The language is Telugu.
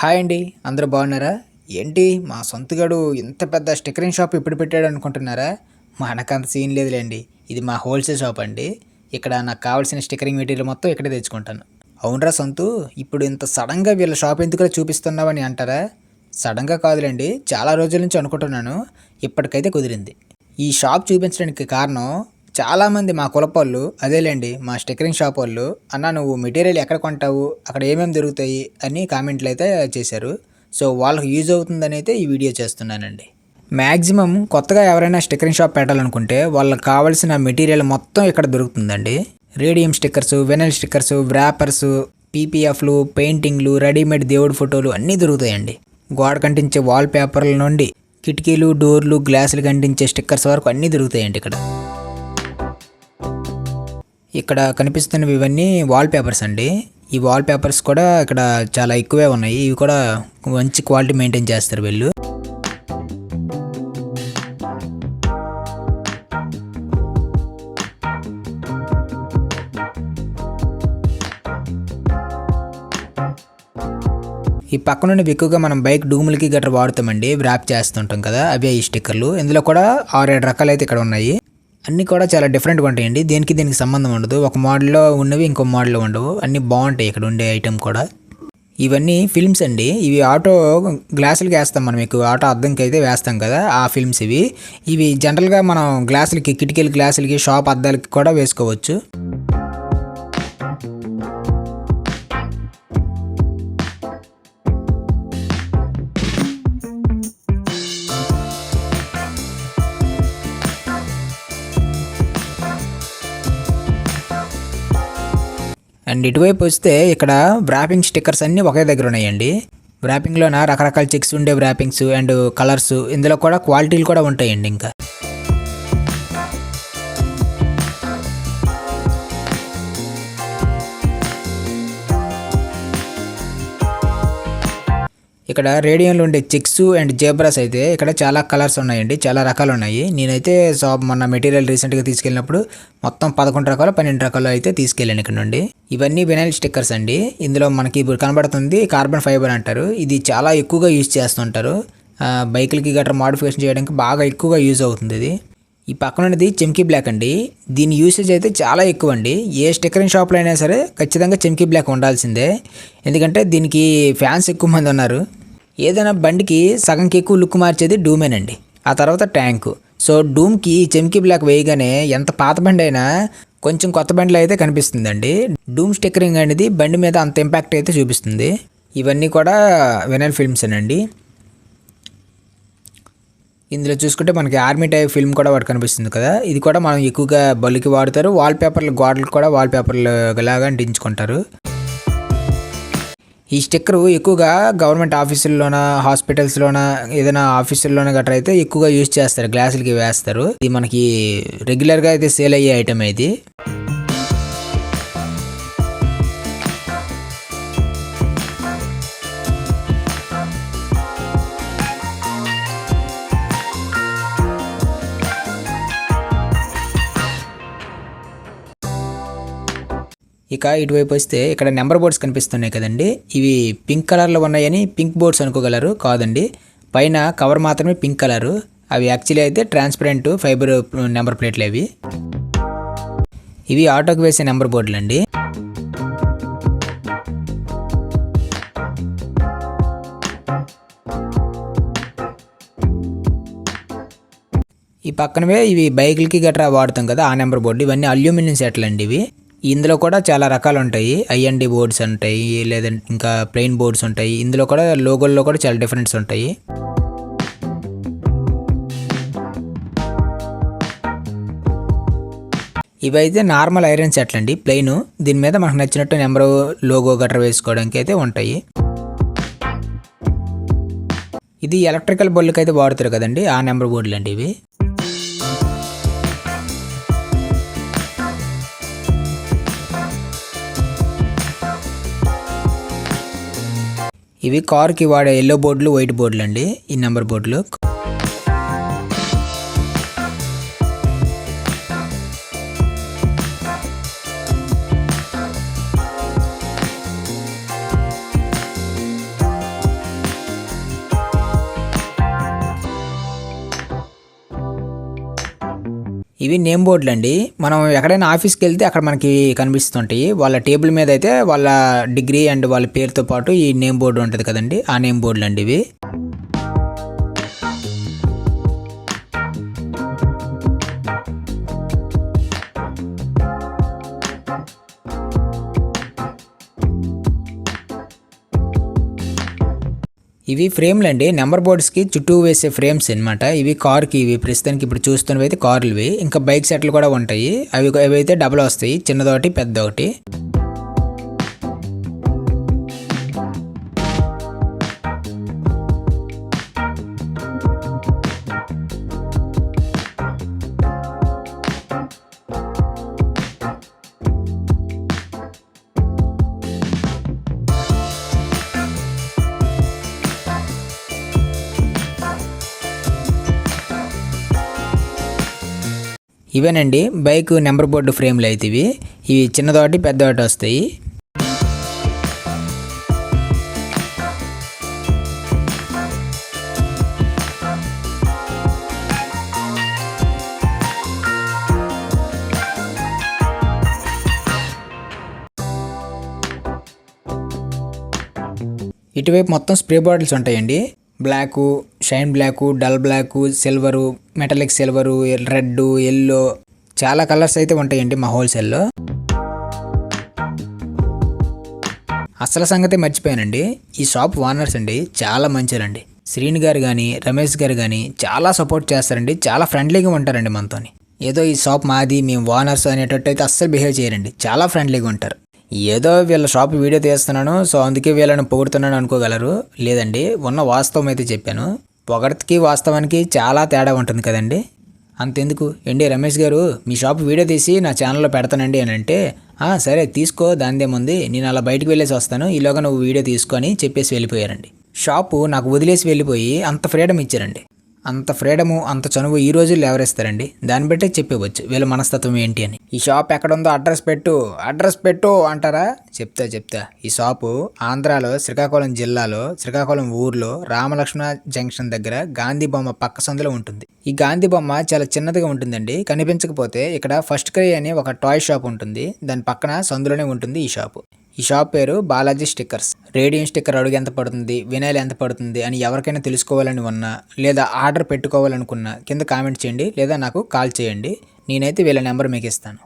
హాయ్ అండి అందరూ బాగున్నారా? ఏంటి మా సొంతగాడు ఇంత పెద్ద స్టిక్కరింగ్ షాప్ ఇప్పుడు పెట్టాడు అనుకుంటున్నారా? మనకంత సీన్ లేదులేండి ఇది మా హోల్సేల్ షాప్ అండి. ఇక్కడ నాకు కావాల్సిన స్టిక్కరింగ్ మెటీరియల్ మొత్తం ఇక్కడే తెచ్చుకుంటాను. అవునరా సొంతు ఇప్పుడు ఇంత సడన్గా వీళ్ళ షాప్ ఎందుకు చూపిస్తున్నావని అంటారా? సడన్గా కాదులేండి చాలా రోజుల నుంచి అనుకుంటున్నాను ఇప్పటికైతే కుదిరింది. ఈ షాప్ చూపించడానికి కారణం చాలామంది మా కులపోళ్ళు అదేలేండి మా స్టిక్కరింగ్ షాప్ వాళ్ళు అన్న నువ్వు మెటీరియల్ ఎక్కడ కొంటావు? అక్కడ ఏమేమి దొరుకుతాయి? అని కామెంట్లు అయితే చేశారు. సో వాళ్ళకి యూజ్ అవుతుందని అయితే ఈ వీడియో చేస్తున్నానండి. మ్యాక్సిమం కొత్తగా ఎవరైనా స్టిక్కరింగ్ షాప్ పెట్టాలనుకుంటే వాళ్ళకి కావాల్సిన మెటీరియల్ మొత్తం ఇక్కడ దొరుకుతుందండి. Radium stickers vinyl stickers wrappers పీపీఎఫ్లు పెయింటింగ్లు రెడీమేడ్ దేవుడి ఫోటోలు అన్నీ దొరుకుతాయండి. గోడ కంటించే వాల్ పేపర్ల నుండి కిటికీలు డోర్లు గ్లాసులు కంటించే స్టిక్కర్స్ వరకు అన్నీ దొరుకుతాయండి ఇక్కడ. ఇక్కడ కనిపిస్తున్నవి ఇవన్నీ వాల్ పేపర్స్ అండి. ఈ వాల్ పేపర్స్ కూడా ఇక్కడ చాలా ఎక్కువే ఉన్నాయి. ఇవి కూడా మంచి క్వాలిటీ మెయింటైన్ చేస్తారు వీళ్ళు. ఈ పక్కన నుండి ఎక్కువగా మనం బైక్ డూములకి గట్రా వాడుతామండి. వ్రాప్ చేస్తుంటాం కదా అవే ఈ స్టిక్కర్లు ఇందులో కూడా ఆరేడు రకాలు అయితే ఇక్కడ ఉన్నాయి. అన్నీ కూడా చాలా డిఫరెంట్గా ఉంటాయండి. దేనికి దీనికి సంబంధం ఉండదు. ఒక మోడల్లో ఉన్నవి ఇంకో మోడల్లో ఉండవు. అన్నీ బాగుంటాయి ఇక్కడ ఉండే ఐటెం కూడా. ఇవన్నీ ఫిల్మ్స్ అండి. ఇవి ఆటో గ్లాసులకి వేస్తాం మనం. ఎక్కువ ఆటో అద్దంకి అయితే వేస్తాం కదా ఆ ఫిల్మ్స్ ఇవి. ఇవి జనరల్గా మనం గ్లాసులకి కిటికీలు గ్లాసులకి షాప్ అద్దాలకి కూడా వేసుకోవచ్చు. అండ్ ఇటువైపు వస్తే ఇక్కడ వ్రాపింగ్ స్టిక్కర్స్ అన్నీ ఒకే దగ్గర ఉన్నాయండి. వ్రాపింగ్లోన రకరకాల చెక్స్ ఉండే వ్రాపింగ్స్ అండ్ కలర్స్ ఇందులో కూడా క్వాలిటీలు కూడా ఉంటాయండి ఇంకా. ఇక్కడ రేడియంలో ఉండే చెక్స్ అండ్ జేబ్రాస్ అయితే ఇక్కడ చాలా కలర్స్ ఉన్నాయండి చాలా రకాలు ఉన్నాయి నేనైతే షాప్ మొన్న మెటీరియల్ రీసెంట్గా తీసుకెళ్ళినప్పుడు మొత్తం పదకొండు రకాలు పన్నెండు రకాలు అయితే తీసుకెళ్ళాను ఇక్కడ నుండి. ఇవన్నీ వినైల్ స్టిక్కర్స్ అండి. ఇందులో మనకి ఇప్పుడు కనబడుతుంది కార్బన్ ఫైబర్ అంటారు. ఇది చాలా ఎక్కువగా యూజ్ చేస్తుంటారు. బైకులకి గట్రా మాడిఫికేషన్ చేయడానికి బాగా ఎక్కువగా యూజ్ అవుతుంది ఇది. ఈ పక్కన ఉన్నది చెమ్కీ బ్లాక్ అండి. దీని యూసేజ్ అయితే చాలా ఎక్కువ అండి ఏ స్టిక్కరింగ్ షాప్లో అయినా సరే ఖచ్చితంగా చెమ్కీ బ్లాక్ ఉండాల్సిందే. ఎందుకంటే దీనికి ఫ్యాన్స్ ఎక్కువ మంది ఉన్నారు. ఏదైనా బండికి సగంకి ఎక్కువ లుక్ మార్చేది డూమేనండి. ఆ తర్వాత ట్యాంకు. సో డూమ్కి చెమ్కి బ్లాక్ వేయగానే ఎంత పాత బండి అయినా కొంచెం కొత్త బండిలో అయితే కనిపిస్తుందండి. డూమ్ స్టిక్కరింగ్ అనేది బండి మీద అంత ఇంపాక్ట్ అయితే చూపిస్తుంది. ఇవన్నీ కూడా వినల్ ఫిల్మ్స్ అండి ఇందులో చూసుకుంటే మనకి ఆర్మీ టైప్ ఫిల్మ్ కూడా వాడు కనిపిస్తుంది కదా. ఇది కూడా మనం ఎక్కువగా బలికి వాడతారు. వాల్ పేపర్లు గోడలు కూడా వాల్ పేపర్లు లాగా అంటించుకుంటారు. ఈ స్టిక్కర్ ఎక్కువగా గవర్నమెంట్ ఆఫీసుల్లోన హాస్పిటల్స్లోన ఏదైనా ఆఫీసుల్లోన గట్రా అయితే ఎక్కువగా యూజ్ చేస్తారు గ్లాసులకి వేస్తారు. ఇది మనకి రెగ్యులర్గా అయితే సేల్ అయ్యే ఐటమ్ ఇది. ఇక ఇటువైపు వస్తే ఇక్కడ నెంబర్ బోర్డ్స్ కనిపిస్తున్నాయి కదండి. ఇవి పింక్ కలర్లో ఉన్నాయని పింక్ బోర్డ్స్ అనుకోగలరు కాదండి. పైన కవర్ మాత్రమే పింక్ కలరు. అవి యాక్చువల్లీ అయితే ట్రాన్స్పరెంట్ ఫైబర్ నెంబర్ ప్లేట్లు అవి. ఇవి ఆటోకి వేసే నెంబర్ బోర్డులు అండి ఈ పక్కనవే ఇవి బైకులకి గట్రా వాడతాం కదా ఆ నెంబర్ బోర్డు. ఇవన్నీ అల్యూమినియం సెట్లు అండి ఇవి. ఇందులో కూడా చాలా రకాలు ఉంటాయి ఐఎన్డి బోర్డ్స్ ఉంటాయి లేదంటే ఇంకా ప్లెయిన్ బోర్డ్స్ ఉంటాయి. ఇందులో కూడా లోగోల్లో కూడా చాలా డిఫరెన్స్ ఉంటాయి. ఇవైతే నార్మల్ ఐరన్ సెట్లు అండి ప్లెయిన్ దీని మీద మనకు నచ్చినట్టు నెంబరు లోగో గట్రా వేసుకోవడానికి అయితే ఉంటాయి. ఇది ఎలక్ట్రికల్ బొల్లుకి అయితే వాడుతారు కదండి ఆ నెంబర్ బోర్డులు అండి ఇవి. ఇవి కార్కి వాడే ఎల్లో బోర్డులు వైట్ బోర్డులు అండి. ఈ నెంబర్ బోర్డులు ఇవి నేమ్ బోర్డులు అండి. మనం ఎక్కడైనా ఆఫీస్కి వెళ్తే అక్కడ మనకి కనిపిస్తుంటాయి. వాళ్ళ టేబుల్ మీద అయితే వాళ్ళ డిగ్రీ అండ్ వాళ్ళ పేరుతో పాటు ఈ నేమ్ బోర్డు ఉంటుంది కదండి. ఆ నేమ్ బోర్డులు అండి ఇవి. ఇవి ఫ్రేమ్లు అండి. నెంబర్ బోర్డ్స్కి చుట్టూ వేసే ఫ్రేమ్స్ అన్నమాట. ఇవి కార్కి ఇవి ప్రస్తుతానికి ఇప్పుడు చూస్తున్నవి అయితే కార్లు ఇవి ఇంకా బైక్ సెట్లు కూడా ఉంటాయి. అవి అవి అయితే డబల్ వస్తాయి. చిన్నదొకటి పెద్ద ఒకటి ఇవేనండి బైక్ నెంబర్ బోర్డు ఫ్రేమ్లు అయితే ఇవి. ఇవి చిన్నదోటి పెద్దదొకటి వస్తాయి. ఇటువైపు మొత్తం స్ప్రే బాటిల్స్ ఉంటాయండి. Black shine black dull black silver metallic silver red yellow చాలా కలర్స్ అయితే ఉంటాయండి మా హోల్సేల్లో. అసలు సంగతి మర్చిపోయానండి. ఈ షాప్ ఓనర్స్ అండి చాలా మంచిదండి శ్రీని గారు కానీ రమేష్ గారు కానీ చాలా సపోర్ట్ చేస్తారండి. చాలా ఫ్రెండ్లీగా ఉంటారండి మనతోని. ఏదో ఈ షాప్ మాది మేము ఓనర్స్ అనేటట్టు అయితే అస్సలు బిహేవ్ చేయరండి. చాలా ఫ్రెండ్లీగా ఉంటారు. ఏదో వీళ్ళ షాప్ వీడియో తీస్తున్నాను సో అందుకే వీళ్ళని పొగుడుతున్నాను అనుకోగలరు. లేదండి ఉన్న వాస్తవం అయితే చెప్పాను. పొగడతకి వాస్తవానికి చాలా తేడా ఉంటుంది కదండి. అంతెందుకు? ఏండి రమేష్ గారు మీ షాప్ వీడియో తీసి నా ఛానల్లో పెడతానండి అని అంటే సరే తీసుకో దానిదేముంది. నేను అలా బయటకు వెళ్ళేసి వస్తాను. ఈలోగా నువ్వు వీడియో తీసుకొని చెప్పేసి వెళ్ళిపోయారండి. షాపు నాకు వదిలేసి వెళ్ళిపోయి అంత ఫ్రీడమ్ ఇచ్చారండి. అంత ఫ్రీడము అంత చనువు ఈ రోజుల్లో ఎవరిస్తారండి? దాన్ని బట్టే చెప్పేవచ్చు వీళ్ళ మనస్తత్వం ఏంటి అని. ఈ షాప్ ఎక్కడ ఉందో అడ్రస్ పెట్టు అడ్రస్ పెట్టు అంటారా? చెప్తా చెప్తా. ఈ షాపు ఆంధ్రాలో శ్రీకాకుళం జిల్లాలో శ్రీకాకుళం ఊర్లో రామలక్ష్మణ జంక్షన్ దగ్గర గాంధీ బొమ్మ పక్క సందులో ఉంటుంది. ఈ గాంధీ బొమ్మ చాలా చిన్నదిగా ఉంటుందండి. కనిపించకపోతే ఇక్కడ ఫస్ట్ క్రై అని ఒక టాయ్ షాప్ ఉంటుంది. దాని పక్కన సందులోనే ఉంటుంది ఈ షాపు. ఈ షాప్ పేరు బాలాజీ స్టిక్కర్స్. రేడియం స్టిక్కర్ అడుగు ఎంత పడుతుంది వినైల్ ఎంత పడుతుంది అని ఎవరికైనా తెలుసుకోవాలని ఉన్నా లేదా ఆర్డర్ పెట్టుకోవాలనుకున్నా కింద కామెంట్ చేయండి లేదా నాకు కాల్ చేయండి. నేనైతే వీళ్ళ నెంబర్ మీకు ఇస్తాను.